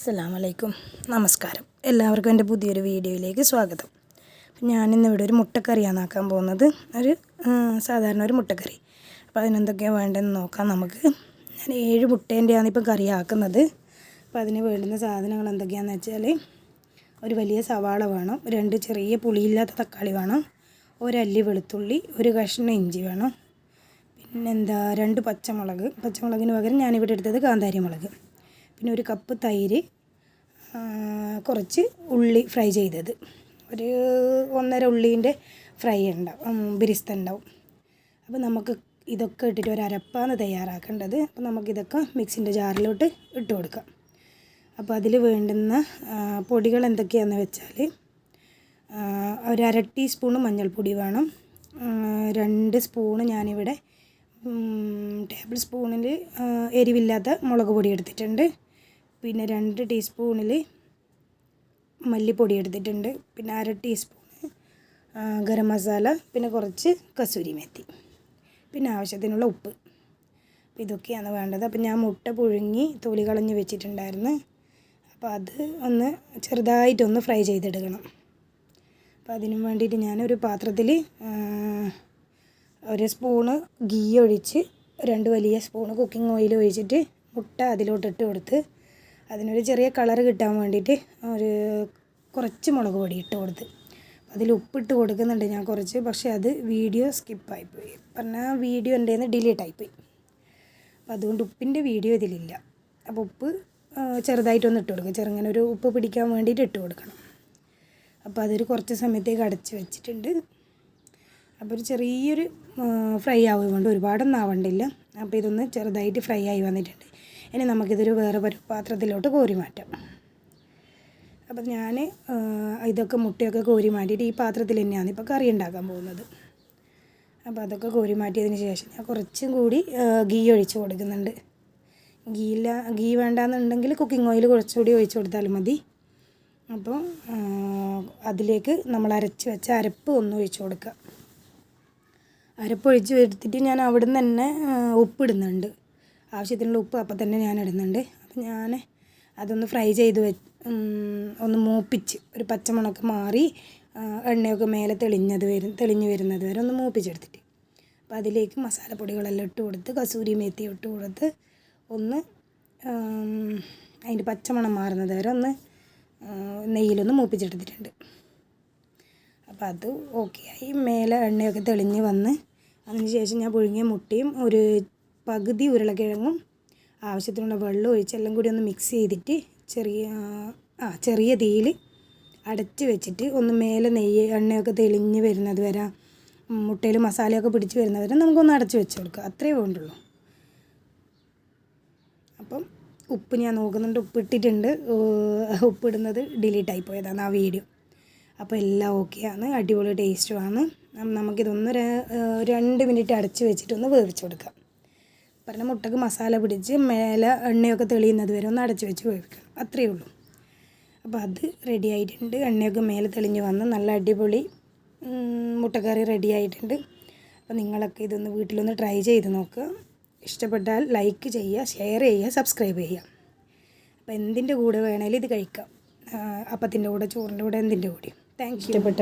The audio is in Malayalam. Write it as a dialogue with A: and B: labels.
A: അസ്സാം വലൈക്കും നമസ്കാരം. എല്ലാവർക്കും എന്റെ പുതിയൊരു വീഡിയോയിലേക്ക് സ്വാഗതം. ഞാനിന്ന് ഇവിടെ ഒരു മുട്ടക്കറിയാണ് ആക്കാൻ പോകുന്നത്. ഒരു സാധാരണ ഒരു മുട്ടക്കറി. അപ്പോൾ അതിനെന്തൊക്കെയാണ് വേണ്ടതെന്ന് നോക്കാം നമുക്ക്. ഞാൻ ഏഴ് മുട്ടേന്റെയാണ് ഇപ്പം കറി ആക്കുന്നത് അപ്പോൾ അതിന് വേണ്ടുന്ന സാധനങ്ങൾ എന്തൊക്കെയാണെന്ന് വെച്ചാൽ ഒരു വലിയ സവാള വേണം. രണ്ട് ചെറിയ പുളിയില്ലാത്ത തക്കാളി വേണം. ഒരല്ലി വെളുത്തുള്ളി ഒരു കഷ്ണം ഇഞ്ചി വേണം. പിന്നെന്താ രണ്ട് പച്ചമുളക്. പച്ചമുളകിന് പകരം ഞാനിവിടെ എടുത്തത് കാന്താരി മുളക് പിന്നെ ഒരു കപ്പ് തൈര് കുറച്ച് ഉള്ളി ഫ്രൈ ചെയ്തത്. ഒരു ഒന്നര ഉള്ളീന്റെ ഫ്രൈ ഉണ്ടാവും ബിരിസ്ത ഉണ്ടാവും. അപ്പോൾ നമുക്ക് ഇതൊക്കെ ഇട്ടിട്ട് ഒരു അരപ്പാണ് തയ്യാറാക്കേണ്ടത്. അപ്പോൾ നമുക്കിതൊക്കെ മിക്സിന്റെ ജാറിലോട്ട് ഇട്ട് കൊടുക്കാം. അപ്പോൾ അതിൽ വേണ്ടുന്ന പൊടികൾ എന്തൊക്കെയാണെന്ന് വെച്ചാൽ ഒരു അര ടീസ്പൂണ് മഞ്ഞൾപ്പൊടി വേണം. രണ്ട് സ്പൂണ് ഞാനിവിടെ ടേബിൾ സ്പൂണിൽ എരിവില്ലാത്ത മുളക് പൊടി എടുത്തിട്ടുണ്ട്. പിന്നെ രണ്ട് ടീസ്പൂണിൽ മല്ലിപ്പൊടി എടുത്തിട്ടുണ്ട് പിന്നെ അര ടീസ്പൂണ് ആ, ഗരം മസാല പിന്നെ കുറച്ച് കസൂരി മെത്തി. പിന്നെ ആവശ്യത്തിനുള്ള ഉപ്പ്. അപ്പോൾ ഇതൊക്കെയാണ് വേണ്ടത്. അപ്പോൾ ഞാൻ മുട്ട പുഴുങ്ങി തൊലി കളഞ്ഞ് വെച്ചിട്ടുണ്ടായിരുന്നു. അപ്പോൾ അത് ഒന്ന് ചെറുതായിട്ടൊന്ന് ഫ്രൈ ചെയ്തെടുക്കണം. അപ്പോൾ അതിനും വേണ്ടിയിട്ട് ഞാനൊരു പാത്രത്തിൽ ഒരു സ്പൂണ് ഗീ ഒഴിച്ച് രണ്ട് വലിയ സ്പൂണ് കുക്കിംഗ് ഓയിൽ ഒഴിച്ചിട്ട് മുട്ട അതിലോട്ടിട്ട് കൊടുത്ത് അതിനൊരു ചെറിയ കളർ കിട്ടാൻ വേണ്ടിയിട്ട് ഒരു കുറച്ച് മുളക് പൊടി ഇട്ട് കൊടുത്ത്. അതിൽ ഉപ്പിട്ട് കൊടുക്കുന്നുണ്ട് ഞാൻ കുറച്ച് പക്ഷേ അത് വീഡിയോ സ്കിപ്പായിപ്പോയി പറഞ്ഞാൽ വീഡിയോ എന്റെ ഡിലീറ്റ് ആയിപ്പോയി അപ്പോൾ അതുകൊണ്ട് ഉപ്പിന്റെ വീഡിയോ ഇതിലില്ല. അപ്പോൾ ഉപ്പ് ചെറുതായിട്ടൊന്ന് ഇട്ട് കൊടുക്കുക. ചെറുങ്ങനെ ഒരു ഉപ്പ് പിടിക്കാൻ വേണ്ടിയിട്ട് ഇട്ട് കൊടുക്കണം. അപ്പോൾ അതൊരു കുറച്ച് സമയത്തേക്ക് അടച്ച് വെച്ചിട്ടുണ്ട്. അപ്പോൾ ഒരു ചെറിയൊരു ഫ്രൈ ആവുകൊണ്ട് ഒരുപാടൊന്നും ആവണ്ടില്ല. അപ്പോൾ ഇതൊന്ന് ചെറുതായിട്ട് ഫ്രൈ ആയി വന്നിട്ടുണ്ട്. ഇനി നമുക്കിതൊരു വേറെ ഒരു പാത്രത്തിലോട്ട് കോരി മാറ്റാം. അപ്പം ഞാൻ ഇതൊക്കെ മുട്ടയൊക്കെ കോരി മാറ്റിയിട്ട് ഈ പാത്രത്തിൽ തന്നെയാണ് ഇപ്പോൾ കറി ഉണ്ടാക്കാൻ പോകുന്നത്. അപ്പോൾ അതൊക്കെ കോരി മാറ്റിയതിന് ശേഷം ഞാൻ കുറച്ചും കൂടി ഗീ ഒഴിച്ച് കൊടുക്കുന്നുണ്ട്. ഗീയില്ല ഗീ വേണ്ടാന്നുണ്ടെങ്കിൽ കുക്കിംഗ് ഓയിൽ കുറച്ചുകൂടി ഒഴിച്ച് കൊടുത്താലും മതി. അപ്പോൾ അതിലേക്ക് നമ്മൾ അരച്ച് വെച്ച അരപ്പ് ഒന്ന് ഒഴിച്ച് കൊടുക്കുക. അരപ്പ് ഒഴിച്ച് എടുത്തിട്ട് ഞാൻ അവിടെ നിന്ന് തന്നെ ഉപ്പിടുന്നുണ്ട്. ആവശ്യത്തിനുള്ള ഉപ്പ് അപ്പം തന്നെ ഞാൻ ഇടുന്നുണ്ട്. അപ്പം ഞാൻ അതൊന്ന് ഫ്രൈ ചെയ്ത് വെ ഒന്ന് മൂപ്പിച്ച് ഒരു പച്ചമുളക് മാറി എണ്ണയൊക്കെ മേലെ തെളിഞ്ഞത് വരും തെളിഞ്ഞ് വരുന്നത് വരെ ഒന്ന് മൂപ്പിച്ചെടുത്തിട്ട്. അപ്പം അതിലേക്ക് മസാലപ്പൊടികളെല്ലാം ഇട്ട് കൊടുത്ത് കസൂരി മേത്തി ഇട്ട് കൊടുത്ത് ഒന്ന് അതിന്റെ പച്ചമണം മാറുന്നത് വരെ ഒന്ന് നെയ്യിലൊന്ന് മൂപ്പിച്ചെടുത്തിട്ടുണ്ട്. അപ്പം അത് ഓക്കെ ആയി. മേലെ എണ്ണയൊക്കെ തെളിഞ്ഞ് വന്ന് അതിന് ശേഷം ഞാൻ പുഴുങ്ങിയ മുട്ടയും ഒരു പകുതി ഉരുളക്കിഴങ്ങും ആവശ്യത്തിനുള്ള വെള്ളം ഒഴിച്ച് എല്ലാം കൂടി ഒന്ന് മിക്സ് ചെയ്തിട്ട് ചെറിയ ആ ചെറിയ തീയിൽ അടച്ച് വെച്ചിട്ട് ഒന്ന് മേലെ നെയ്യ് എണ്ണയൊക്കെ തെളിഞ്ഞ് വരുന്നത് വരെ മുട്ടയിൽ മസാലയൊക്കെ പിടിച്ച് വരുന്നത് വരെ നമുക്കൊന്ന് അടച്ച് വെച്ച് കൊടുക്കുക. അത്രയേ വേണ്ടുള്ളൂ. അപ്പം ഉപ്പ് ഞാൻ നോക്കുന്നുണ്ട്. ഉപ്പ് ഇട്ടിട്ടുണ്ട്. ഏഹ് ഉപ്പിടുന്നത് ഡിലീറ്റായി പോയതാണ് ആ വീഡിയോ. അപ്പോൾ എല്ലാം ഓക്കെയാണ് അടിപൊളി ടേസ്റ്റുമാണ് നമുക്കിതൊന്ന് രണ്ട് മിനിറ്റ് അടച്ച് വെച്ചിട്ടൊന്ന് വേവിച്ച് കൊടുക്കാം. പറഞ്ഞ മുട്ടക്ക് മസാല പിടിച്ച് മേലെ എണ്ണയൊക്കെ തെളിയുന്നത് വരെ ഒന്ന് അടച്ചു വെച്ച് വേവിക്കണം അത്രയേ ഉള്ളൂ. അപ്പോൾ അത് റെഡി ആയിട്ടുണ്ട്. എണ്ണയൊക്കെ മേലെ തെളിഞ്ഞ് വന്ന് നല്ല അടിപൊളി മുട്ടക്കറി റെഡി ആയിട്ടുണ്ട്. അപ്പോൾ നിങ്ങളൊക്കെ ഇതൊന്ന് വീട്ടിലൊന്ന് ട്രൈ ചെയ്ത് നോക്കുക. ഇഷ്ടപ്പെട്ടാൽ ലൈക്ക് ചെയ്യുക ഷെയർ ചെയ്യുക സബ്സ്ക്രൈബ് ചെയ്യുക. അപ്പോൾ എന്തിന്റെ കൂടെ വേണേലും ഇത് കഴിക്കാം. അപ്പത്തിന്റെ കൂടെ ചോറിന്റെ കൂടെ എന്തിന്റെ കൂടെ താങ്ക് യു ഇഷ്ടപ്പെട്ട